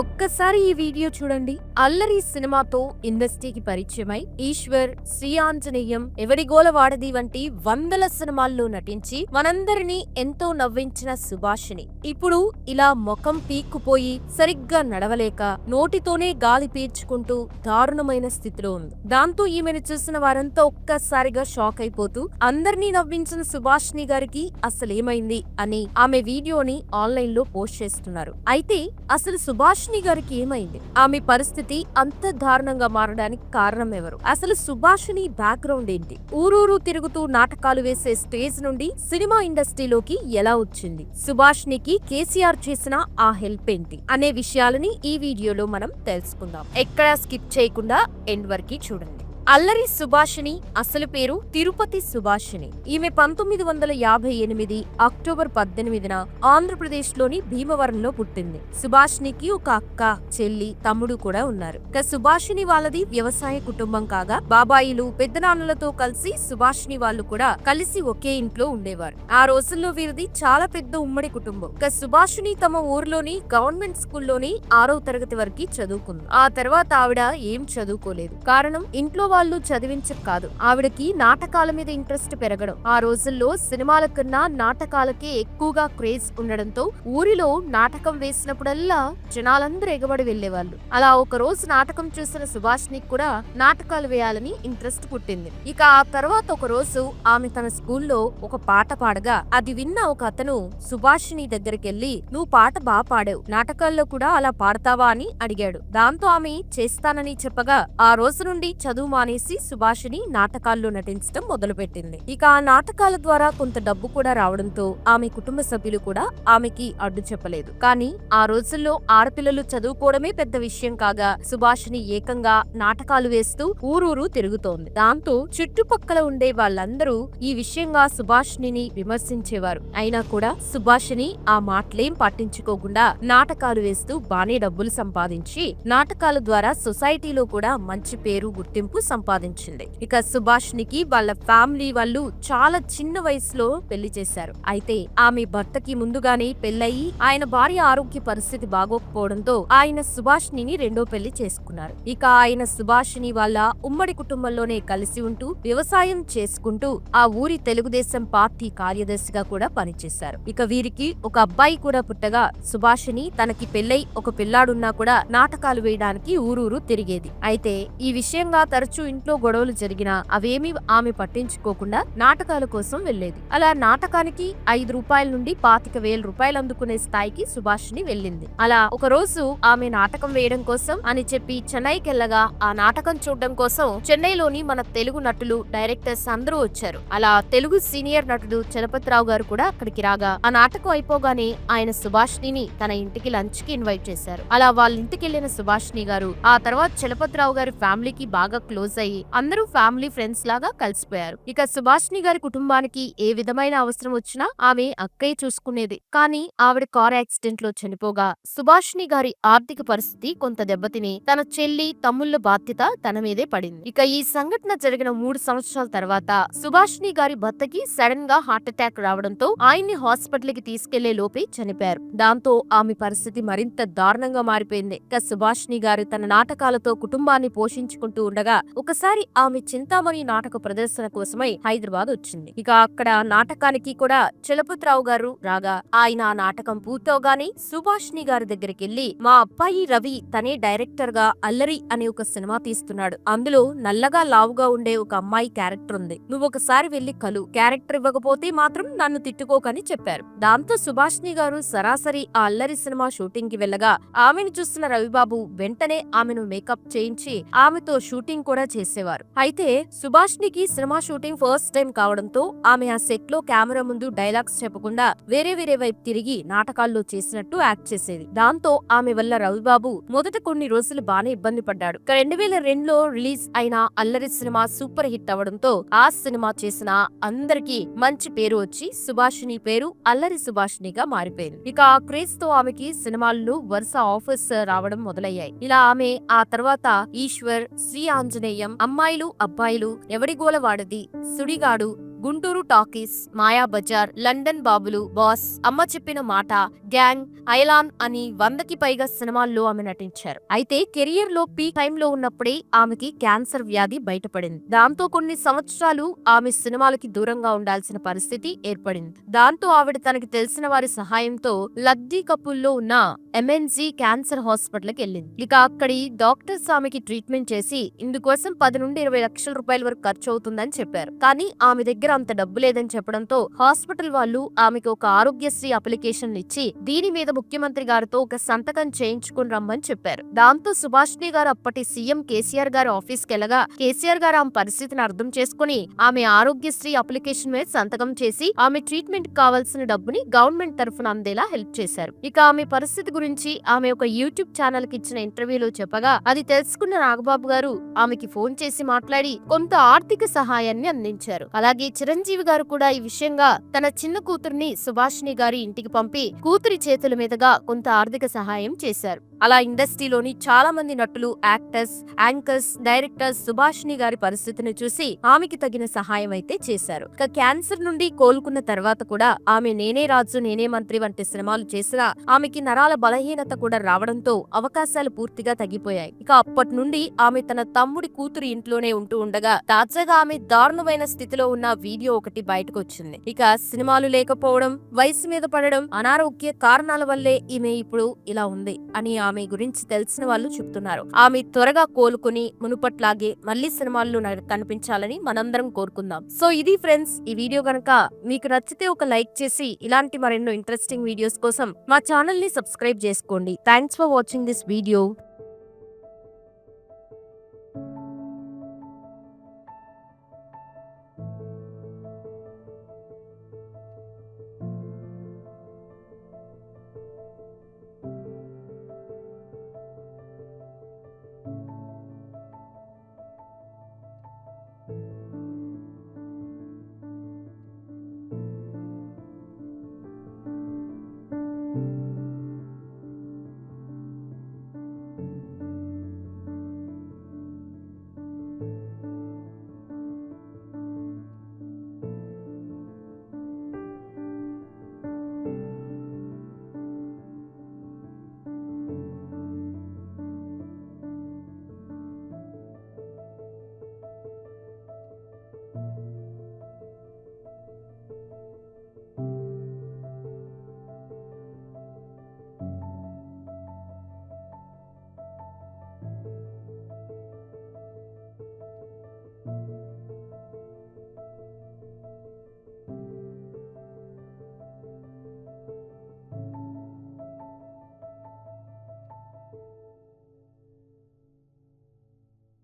ఒక్కసారి ఈ వీడియో చూడండి. అల్లరి సినిమాతో ఇండస్ట్రీకి పరిచయమై ఈశ్వర్ శ్రీ ఆంజనేయం ఎవడిగోల వాడది వంటి వందల సినిమాల్లో నటించి మనందరినీ ఎంతో నవ్వించిన సుభాషిణి. ఇప్పుడు ఇలా ముఖం పీక్కుపోయి సరిగ్గా నడవలేక నోటితోనే గాలి పీల్చుకుంటూ దారుణమైన స్థితిలో ఉంది. దాంతో ఈమెను చూసిన వారంతా ఒక్కసారిగా షాక్ అయిపోతూ అందరినీ నవ్వించిన సుభాషిణి గారికి అసలేమైంది అని ఆమె వీడియోని ఆన్లైన్లో పోస్ట్ చేస్తున్నారు. అయితే అసలు సుభాష్ సుభాషిణి గారికి ఏమైంది? ఆమె పరిస్థితి అంత దారుణంగా మారడానికి కారణం ఎవరు? అసలు సుభాషిణి బ్యాక్గ్రౌండ్ ఏంటి? ఊరూరు తిరుగుతూ నాటకాలు వేసే స్టేజ్ నుండి సినిమా ఇండస్ట్రీలోకి ఎలా వచ్చింది? సుభాష్నికి కేసీఆర్ చేసిన ఆ హెల్ప్ ఏంటి? అనే విషయాలని ఈ వీడియోలో మనం తెలుసుకుందాం. ఎక్కడా స్కిప్ చేయకుండా ఎండ్ వరకు చూడండి. అల్లరి సుభాషిణి అసలు పేరు తిరుపతి సుభాషిణి. ఈమె పంతొమ్మిది వందల యాభై ఎనిమిది అక్టోబర్ పద్దెనిమిదిన ఆంధ్రప్రదేశ్లోని భీమవరంలో పుట్టింది. సుభాషిణికి ఒక అక్క చెల్లి తమ్ముడు కూడా ఉన్నారు. ఇక సుభాషిణి వాళ్ళది వ్యవసాయ కుటుంబం కాగా బాబాయిలు పెద్దనాన్నలతో కలిసి సుభాషిణి వాళ్ళు కూడా కలిసి ఒకే ఇంట్లో ఉండేవారు. ఆ రోజుల్లో వీరిది చాలా పెద్ద ఉమ్మడి కుటుంబం. ఇక సుభాషిణి తమ ఊర్లోని గవర్నమెంట్ స్కూల్లోని ఆరో తరగతి వరకు చదువుకుంది. ఆ తర్వాత ఆవిడ ఏం చదువుకోలేదు. కారణం ఇంట్లో వాళ్ళు చదివించరు కాదు. ఆవిడకి నాటకాల మీద ఇంట్రెస్ట్ పెరగడం. ఆ రోజుల్లో సినిమాల కన్నా నాటకాలకే ఎక్కువగా క్రేజ్ ఉండడంతో ఊరిలో నాటకం వేసినప్పుడల్లా జనాలందరూ ఎగబడి వెళ్ళేవాళ్ళు అలా ఒక రోజు నాటకం చూసిన సుభాష్ని కూడా నాటకాలు వేయాలని ఇంట్రెస్ట్ పుట్టింది. ఇక ఆ తర్వాత ఒక రోజు ఆమె తన స్కూల్లో ఒక పాట పాడగా అది విన్న ఒక అతను సుభాషిని దగ్గరికి వెళ్ళి నువ్వు పాట బాగా పాడావు. నాటకాల్లో కూడా అలా పాడతావా? అని అడిగాడు. దాంతో ఆమె చేస్తానని చెప్పగా ఆ రోజు నుండి చదువు మానేసి సుభాషిని నాటకాల్లో నటించడం మొదలుపెట్టింది. ఇక ఆ నాటకాల ద్వారా కొంత డబ్బు కూడా రావడంతో ఆమె కుటుంబ సభ్యులు కూడా ఆమెకి అడ్డు చెప్పలేదు. కానీ ఆ రోజుల్లో ఆడపిల్లలు చదువుకోవడమే పెద్ద విషయం కాగా సుభాషిని ఏకంగా నాటకాలు వేస్తూ ఊరూరు తిరుగుతోంది. దాంతో చుట్టుపక్కల ఉండే వాళ్ళందరూ ఈ విషయంగా సుభాషిని విమర్శించేవారు. అయినా కూడా సుభాషిని ఆ మాటలేం పట్టించుకోకుండా నాటకాలు వేస్తూ బానే డబ్బులు సంపాదించి నాటకాల ద్వారా సొసైటీలో కూడా మంచి పేరు గుర్తింపు సంపాదించింది. ఇక సుభాష్నికి వాళ్ళ ఫ్యామిలీ వాళ్ళు చాలా చిన్న వయసులో పెళ్ళి చేశారు. అయితే ఆమె భర్తకి ముందుగానే పెళ్ళయి ఆయన భార్య ఆరోగ్య పరిస్థితి బాగోకపోవడంతో ఆయన సుభాష్ని రెండో పెళ్ళి చేసుకున్నారు. ఇక ఆయన సుభాషిని వాళ్ళ ఉమ్మడి కుటుంబంలోనే కలిసి ఉంటూ వ్యవసాయం చేసుకుంటూ ఆ ఊరి తెలుగుదేశం పార్టీ కార్యదర్శిగా కూడా పనిచేశారు. ఇక వీరికి ఒక అబ్బాయి కూడా పుట్టగా సుభాషిని తనకి పెళ్ళై ఒక పిల్లాడున్నా కూడా నాటకాలు వేయడానికి ఊరూరు తిరిగేది. అయితే ఈ విషయంగా తరచూ ఇంట్లో గొడవలు జరిగినా అవేమీ ఆమె పట్టించుకోకుండా నాటకాల కోసం వెళ్ళేది అలా నాటకానికి ఐదు రూపాయల నుండి పాతిక వేల రూపాయలు అందుకునే స్థాయికి సుభాషిణి వెళ్ళింది. అలా ఒక రోజు ఆమె నాటకం వేయడం కోసం అని చెప్పి చెన్నైకి వెళ్ళగా ఆ నాటకం చూడడం కోసం చెన్నైలోని మన తెలుగు నటులు డైరెక్టర్స్ అందరూ వచ్చారు. అలా తెలుగు సీనియర్ నటుడు చలపతిరావు గారు కూడా అక్కడికి రాగా ఆ నాటకం అయిపోగానే ఆయన సుభాషిణిని తన ఇంటికి లంచ్కి ఇన్వైట్ చేశారు. అలా వాళ్ళ ఇంటికి వెళ్ళిన సుభాషిణి గారు ఆ తర్వాత చలపతిరావు గారి ఫ్యామిలీకి బాగా క్లోజ్ అయ్యి అందరూ ఫ్యామిలీ ఫ్రెండ్స్ లాగా కలిసిపోయారు. ఇక సుభాష్ని గారి కుటుంబానికి ఏ విధమైన అవసరం వచ్చినా ఆమె అక్కయ్య చూసుకునేది. కానీ ఆవిడ కార్ యాక్సిడెంట్లో చనిపోగా సుభాష్ని గారి ఆర్థిక పరిస్థితి కొంత దెబ్బతిని తన చెల్లి తమ్ముళ్ళ బాధ్యత తన మీదే పడింది. ఇక ఈ సంఘటన జరిగిన మూడు సంవత్సరాల తర్వాత సుభాష్ని గారి భర్తకి సడన్గా హార్ట్ అటాక్ రావడంతో ఆయన్ని హాస్పిటల్కి తీసుకెళ్ళే లోపే చనిపోయారు. దాంతో ఆమె పరిస్థితి మరింత దారుణంగా మారిపోయింది. ఇక సుభాష్ని గారు తన నాటకాలతో కుటుంబాన్ని పోషించుకుంటూ ఉండగా ఒకసారి ఆమె చింతామణి నాటక ప్రదర్శన కోసమై హైదరాబాద్ వచ్చింది. ఇక అక్కడ నాటకానికి కూడా చలపతిరావు గారు రాగా ఆయన ఆ నాటకం పూర్తవగానే సుభాష్ని గారి దగ్గరికి వెళ్ళి మా అబ్బాయి రవి తనే డైరెక్టర్గా అల్లరి అనే ఒక సినిమా తీస్తున్నాడు. అందులో నల్లగా లావుగా ఉండే ఒక అమ్మాయి క్యారెక్టర్ ఉంది. నువ్వు ఒకసారి వెళ్ళి కలు క్యారెక్టర్ ఇవ్వకపోతే మాత్రం నన్ను తిట్టుకోకని చెప్పారు. దాంతో సుభాష్ని గారు సరాసరి ఆ అల్లరి సినిమా షూటింగ్కి వెళ్ళగా ఆమెను చూస్తున్న రవిబాబు వెంటనే ఆమెను మేకప్ చేయించి ఆమెతో షూటింగ్ కూడా చేసేవారు. అయితే సుభాష్నికి సినిమా షూటింగ్ ఫస్ట్ టైం కావడంతో ఆమె ఆ సెట్లో కెమెరా ముందు డైలాగ్స్ చెప్పకుండా వేరే వేరే వైపు తిరిగి నాటకాల్లో చేసినట్టు యాక్ట్ చేసేది. దాంతో ఆమె వల్ల రవిబాబు మొదట కొన్ని రోజులు బానే ఇబ్బంది పడ్డాడు. రెండు వేల రెండులో రిలీజ్ అయిన అల్లరి సినిమా సూపర్ హిట్ అవడంతో ఆ సినిమా చేసిన అందరికీ మంచి పేరు వచ్చి సుభాషిణి పేరు అల్లరి సుభాషిణిగా మారిపోయింది. ఇక ఆ క్రేజ్తో ఆమెకి సినిమాల్లో వరుస ఆఫర్స్ రావడం మొదలయ్యాయి. ఇలా ఆమె ఆ తర్వాత ఈశ్వర్ శ్రీ ఆంజనేయ అమ్మాయిలు అబ్బాయిలు Evadi Gola Vaadidi Sudigadu Guntur Talkies Maya Bazaar London Babulu Boss అమ్మ చెప్పిన మాట గ్యాంగ్ ఐలాన్ అని వందకి పైగా సినిమాల్లో ఆమె నటించారు. అయితే కెరియర్లో పీక్ టైంలో ఉన్నప్పుడే ఆమెకి క్యాన్సర్ వ్యాధి బయటపడింది. దాంతో కొన్ని సంవత్సరాలు ఆమె సినిమాలకి దూరంగా ఉండాల్సిన పరిస్థితి ఏర్పడింది. దాంతో ఆవిడ తనకి తెలిసిన వారి సహాయంతో లద్దీ కపుల్లో ఉన్న ఎంఎన్జీ క్యాన్సర్ హాస్పిటల్కి వెళ్ళింది. ఇక అక్కడి డాక్టర్స్ ఆమెకి ట్రీట్మెంట్ చేసి ఇందుకోసం పది నుండి ఇరవై లక్షల రూపాయల వరకు ఖర్చు అవుతుందని చెప్పారు. కానీ ఆమె దగ్గర అంత డబ్బు లేదని చెప్పడంతో హాస్పిటల్ వాళ్ళు ఆమెకు ఒక ఆరోగ్యశ్రీ అప్లికేషన్ ఇచ్చి దీని మీద ముఖ్యమంత్రి గారితో ఒక సంతకం చేయించుకుని రమ్మని చెప్పారు. దాంతో సుభాష్ని గారు అప్పటి సీఎం కేసీఆర్ గారి ఆఫీస్కి కేసీఆర్ గారు ఆమె పరిస్థితిని అర్థం చేసుకుని ఆమె ఆరోగ్యశ్రీ అప్లికేషన్ మీద సంతకం చేసి ఆమె ట్రీట్మెంట్ కావాల్సిన డబ్బుని గవర్నమెంట్ తరఫున అందేలా హెల్ప్ చేశారు. ఇక ఆమె పరిస్థితి గురించి ఆమె ఒక యూట్యూబ్ ఛానల్కి ఇచ్చిన ఇంటర్వ్యూలో చెప్పగా అది తెలుసుకున్న నాగబాబు గారు ఆమెకి ఫోన్ చేసి మాట్లాడి కొంత ఆర్థిక సహాయాన్ని అందించారు. అలాగే చిరంజీవి గారు కూడా ఈ విషయంగా తన చిన్న కూతుర్ని సుభాషిణి గారి ఇంటికి పంపి కూతురి చేతుల మీదుగా కొంత ఆర్థిక సహాయం చేశారు. అలా ఇండస్ట్రీలోని చాలా మంది నటులు యాక్టర్స్ యాంకర్స్ డైరెక్టర్స్ సుభాషిణి గారి పరిస్థితిని చూసి ఆమెకి తగిన సహాయం అయితే చేశారు. ఇక క్యాన్సర్ నుండి కోలుకున్న తర్వాత కూడా ఆమె నేనే రాజు నేనే మంత్రి వంటి సినిమాలు చేసినా ఆమెకి నరాల బలహీనత కూడా రావడంతో అవకాశాలు పూర్తిగా తగ్గిపోయాయి. ఇక అప్పటి నుండి ఆమె తన తమ్ముడి కూతురు ఇంట్లోనే ఉంటూ ఉండగా తాజాగా ఆమె దారుణమైన స్థితిలో ఉన్న వీడియో ఒకటి బయటకు వచ్చింది ఇక సినిమాలు లేకపోవడం వయసు మీద పడడం అనారోగ్య కారణాల వల్లే ఈమె ఇప్పుడు ఇలా ఉంది అని ఆమె గురించి తెలిసిన వాళ్ళు చెప్తున్నారు. ఆమె త్వరగా కోలుకుని మునుపట్లాగే మళ్ళీ సినిమాల్లో న- కనిపించాలని మనందరం కోరుకుందాం. సో ఇది ఫ్రెండ్స్ ఈ వీడియో కనుక మీకు నచ్చితే ఒక లైక్ చేసి ఇలాంటి మరెన్నో ఇంట్రెస్టింగ్ వీడియోస్ కోసం మా ఛానల్ని సబ్స్క్రైబ్ చేసుకోండి. Thanks for watching this video.